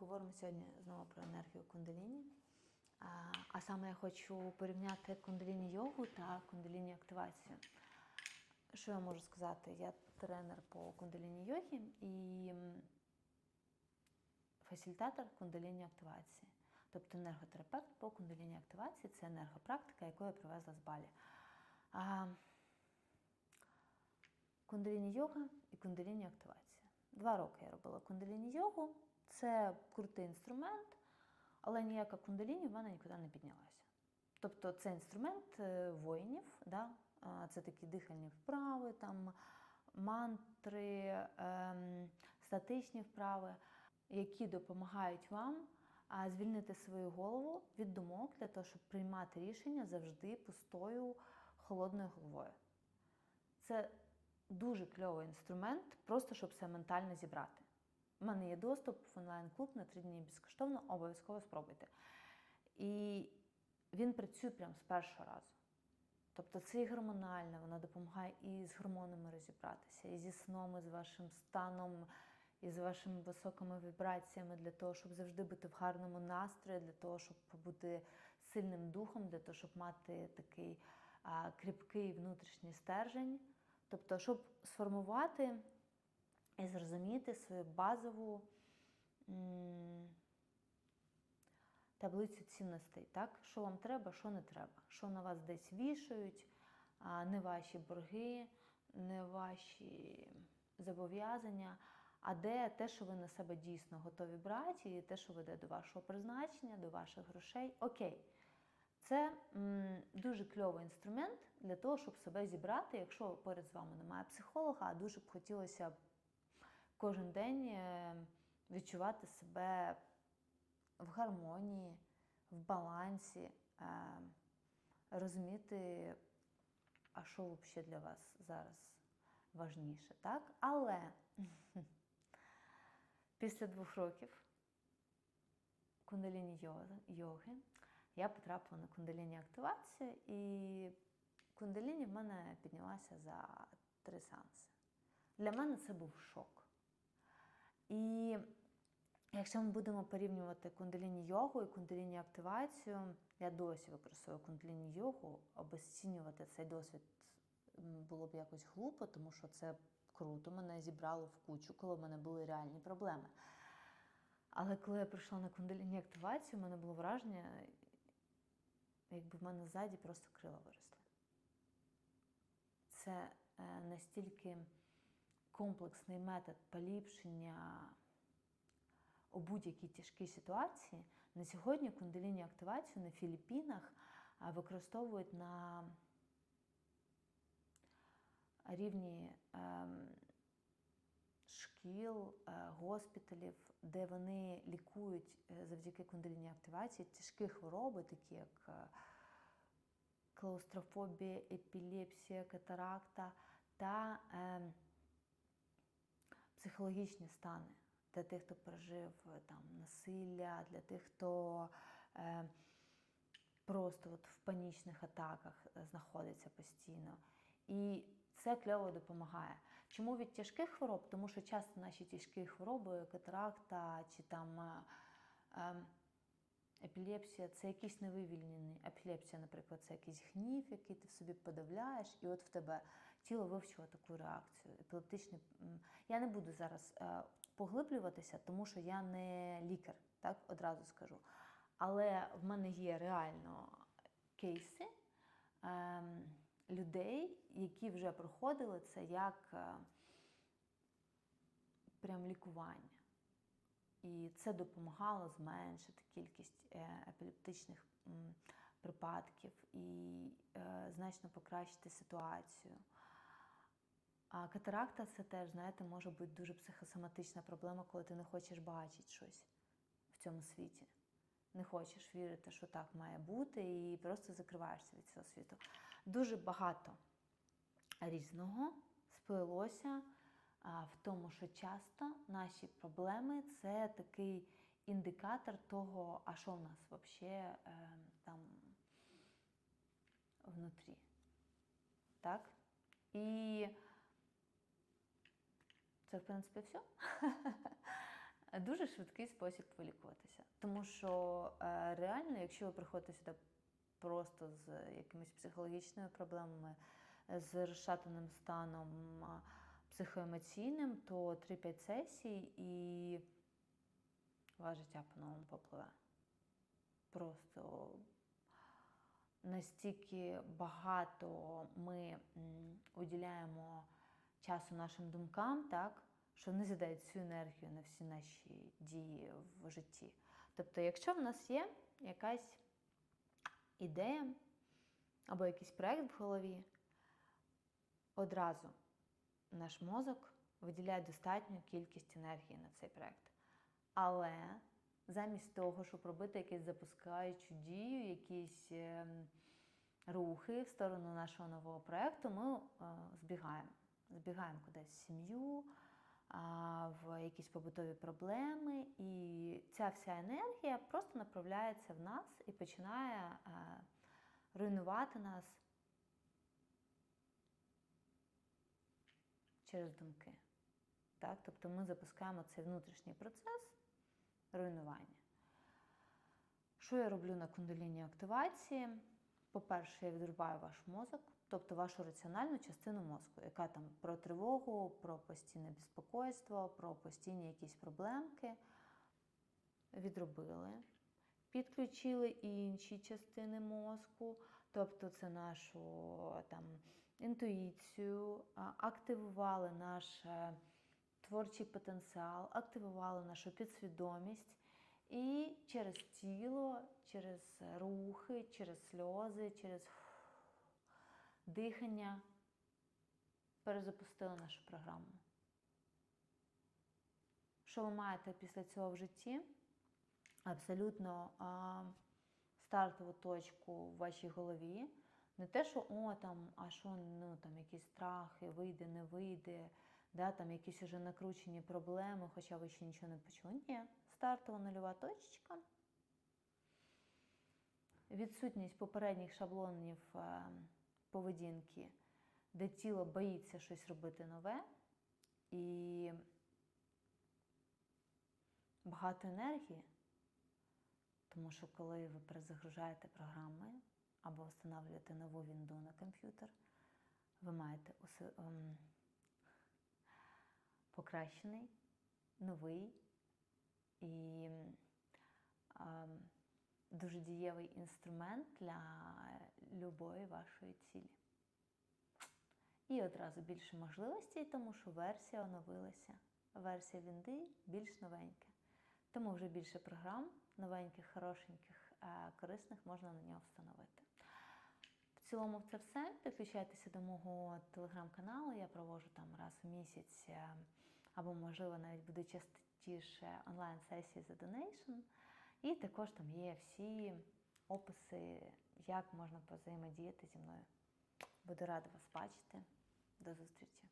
поговоримо сьогодні знову про енергію кундаліні. А, а саме я хочу порівняти кундаліні йогу та кундаліні активацію. Що я можу сказати? Я тренер по кундаліні йогі і фасилітатор кундаліні активації. Тобто енерготерапевт по кундаліні активації це енергопрактика, яку я привезла з Балі. А, кундаліні йога і кундаліні активація. Два роки я робила кундаліні йогу. Це крутий інструмент, але ніяка кундаліні в мене нікуди не піднялася. Тобто це інструмент е, воїнів, да? це такі дихальні вправи, там, мантри, ем, статичні вправи, які допомагають вам звільнити свою голову від думок для того, щоб приймати рішення завжди пустою холодною головою. Це дуже кльовий інструмент, просто щоб все ментально зібрати. У мене є доступ в онлайн-клуб на три дні безкоштовно, обов'язково спробуйте. І він працює прямо з першого разу. Тобто це і гормональне, воно допомагає і з гормонами розібратися, і зі сном, і з вашим станом, і з вашими високими вібраціями для того, щоб завжди бути в гарному настрої, для того, щоб бути сильним духом, для того, щоб мати такий а, кріпкий внутрішній стержень. Тобто, щоб сформувати і зрозуміти свою базову таблицю цінностей, так? що вам треба, що не треба, що на вас десь вішають, не ваші борги, не ваші зобов'язання, а де те, що ви на себе дійсно готові брати, і те, що веде до вашого призначення, до ваших грошей. Окей. Це м, дуже кльовий інструмент для того, щоб себе зібрати, якщо поряд з вами немає психолога, а дуже б хотілося кожен день е, відчувати себе в гармонії, в балансі, е, розуміти, а що взагалі для вас зараз важніше, так? Але після двох років кундаліні йоги, я потрапила на кундаліні активацію, і кундаліні в мене піднялася за три сеанси. Для мене це був шок. І якщо ми будемо порівнювати кундаліні йогу і кундаліні активацію, я досі використовую кундаліні йогу, обезцінювати цей досвід було б якось глупо, тому що це круто, мене зібрало в кучу, коли в мене були реальні проблеми. Але коли я прийшла на кундаліні активацію, у мене було враження, якби в мене ззаді просто крила виросли. Це е, настільки комплексний метод поліпшення у будь-якій тяжкій ситуації. На сьогодні кундаліні активацію на Філіппінах використовують на рівні ем, шкіл, е, госпіталів, де вони лікують е, завдяки кундаліні активації тяжкі хвороби, такі як е, клаустрофобія, епілепсія, катаракта та е, психологічні стани для тих, хто пережив е, там, насилля, для тих, хто е, просто от в панічних атаках е, знаходиться постійно. І це кльово допомагає. Чому від тяжких хвороб? Тому що часто наші тяжкі хвороби, катаракта чи там е, е, епілепсія це якісь невивільнені. Епілепсія, наприклад, це якийсь гнів, який ти в собі подавляєш, і от в тебе тіло вивчило таку реакцію. Епілептичний. Я не буду зараз е, поглиблюватися, тому що я не лікар, так одразу скажу. Але в мене є реально кейси ем, людей, які вже проходили це як е, прям лікування. І це допомагало зменшити кількість е, епілептичних припадків і значно покращити ситуацію. А катаракта це теж, знаєте, може бути дуже психосоматична проблема, коли ти не хочеш бачити щось в цьому світі. Не хочеш вірити, що так має бути, і просто закриваєшся від цього світу. Дуже багато різного сплелося а, в тому, що часто наші проблеми це такий індикатор того, а що в нас взагалі е, там внутрі. Так? І це, в принципі, все. дуже швидкий спосіб вилікуватися. Тому що е, реально, якщо ви приходите сюди просто з якимись психологічними проблемами, з розшатаним станом психоемоційним, то 3-5 сесій і ваше життя по-новому попливе. Просто настільки багато ми уділяємо часу нашим думкам, так, що вони з'їдають всю енергію на всі наші дії в житті. Тобто, якщо в нас є якась ідея або якийсь проєкт в голові, одразу наш мозок виділяє достатню кількість енергії на цей проєкт. Але замість того, щоб робити якусь запускаючу дію, якісь ем, рухи в сторону нашого нового проєкту, ми е, збігаємо. Збігаємо кудись в сім'ю, в якісь побутові проблеми, і ця вся енергія просто направляється в нас і починає е, руйнувати нас через думки. Так? Тобто ми запускаємо цей внутрішній процес руйнування. Що я роблю на кундаліні активації? По-перше, я відрубаю ваш мозок, тобто вашу раціональну частину мозку, яка там про тривогу, про постійне безпокойство, про постійні якісь проблемки. Відробили. Підключили інші частини мозку, тобто це нашу там, інтуїцію, активували наш е, творчий потенціал, активували нашу підсвідомість. І через тіло, через рухи, через сльози, через дихання перезапустили нашу програму. Що ви маєте після цього в житті? Абсолютно а, стартову точку в вашій голові. Не те, що о, там, а що, ну там якісь страхи, вийде, не вийде, да, там якісь вже накручені проблеми, хоча ви ще нічого не почули. Ні, стартова нульова точечка. Відсутність попередніх шаблонів е, поведінки, де тіло боїться щось робити нове, і багато енергії, тому що коли ви перезагружаєте програми або встановлюєте нову вінду на комп'ютер, ви маєте уси- ем, покращений, новий і ем, дуже дієвий інструмент для любої вашої цілі. І одразу більше можливостей, тому що версія оновилася. Версія Вінди більш новенька. Тому вже більше програм, новеньких, хорошеньких, е, корисних можна на нього встановити. В цілому це все. Підключайтеся до мого телеграм-каналу. Я проводжу там раз в місяць, е, або, можливо, навіть буде частіше онлайн-сесії за донейшн. І також там є всі описи, як можна взаємодіяти зі мною. Буду рада вас бачити. До зустрічі!